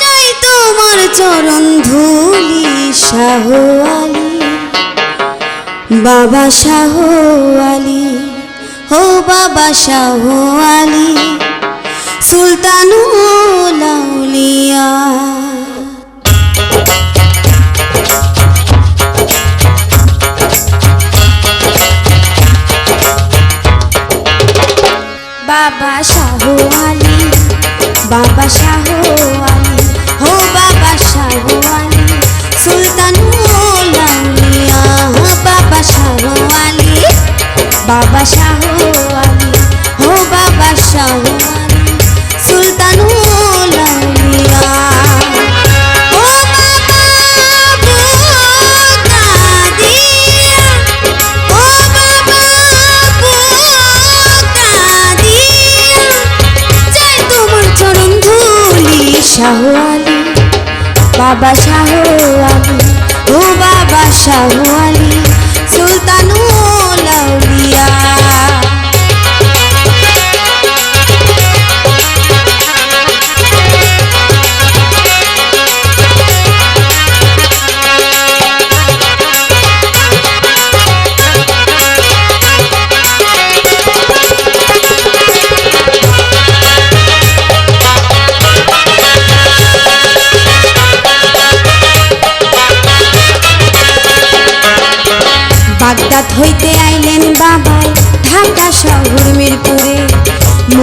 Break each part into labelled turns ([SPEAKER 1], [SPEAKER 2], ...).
[SPEAKER 1] চাই তোমার চরণ ধুলি শাহ আলী বাবা শাহ আলী ও বাবা শাহ আলী সুলতানুল বাবা শাহ আলী বাবা শাহ শাহ আলী বাবা শাহ আলী ও বাবা শাহ আলী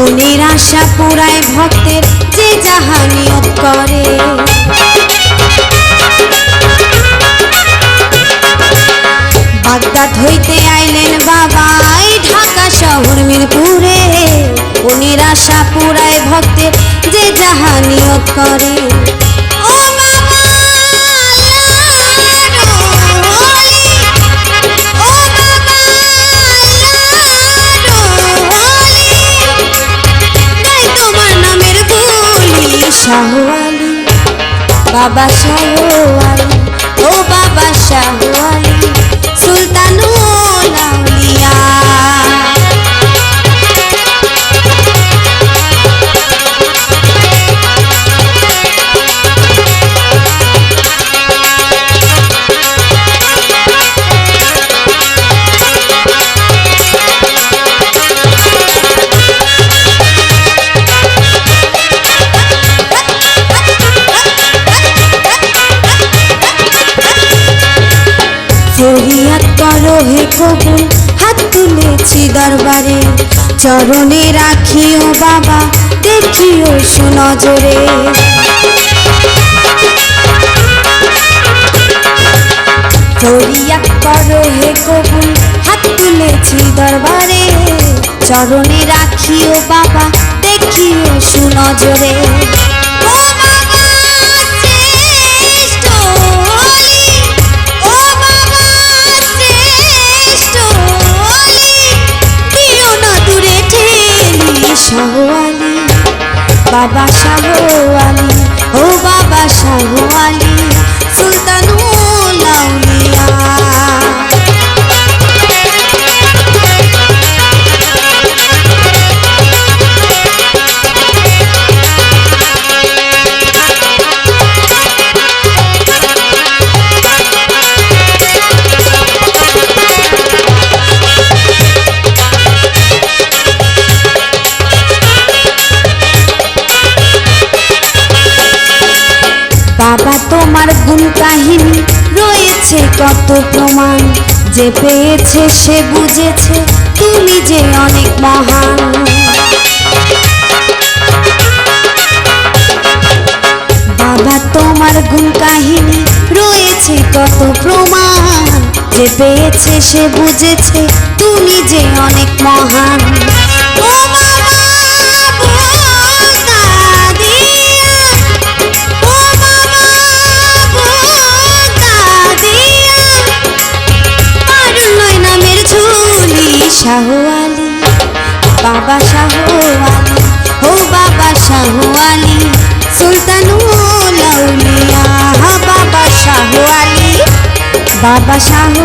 [SPEAKER 1] মনের আশা পুরায় ভক্তের, যে যাহা নিয়ত করে। বাগদাদ হইতে আইলেন বাবাই ঢাকা শহর মিরপুরে। মনের আশা পুরায় ভক্তের, যে যাহা নিয়ত করে। শাহ আলী বাবা শাহ আলী ও বাবা শাহ আলী হে কবুল হাত তুলেছি দরবারে। চরণে রাখিও বাবা, দেখিও সুনজরে। ফরিয়াদ করো হে কবুল হাত তুলেছি দরবারে। চরণে রাখিও বাবা, দেখিও সুনজরে। বাবা শাহ আলী ও বাবা শাহ আলী তোমার কাহিনী রয়েছে, কত প্রমাণ। যে পেয়েছে সে বুঝেছে, তুমি যে অনেক মহান। বাবা, তোমার গুণ কাহিনী রয়েছে, কত প্রমাণ। যে পেয়েছে সে বুঝেছে, তুমি যে অনেক মহান। বাবা শাহ আলী ও বাবা শাহ আলী সুলতানুল আউলিয়া বাবা শাহ আলী বাবা শাহ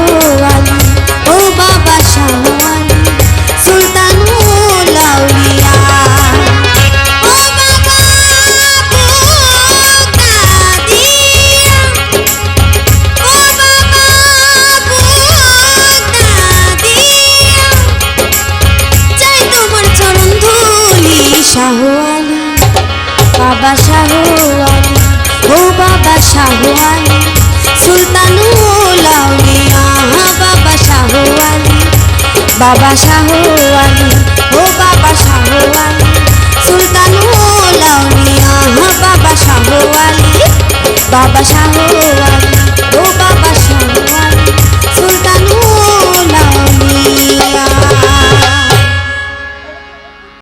[SPEAKER 1] বাবা শাহু ও বাবা শাহু আলী সুলতানুল আউলিয়া বাবা শাহু আলী বাবা শাহু আলী ও বাবা শাহু আলী সুলতানুল আউলিয়া বাবা শাহু আলী বাবা শাহু আলী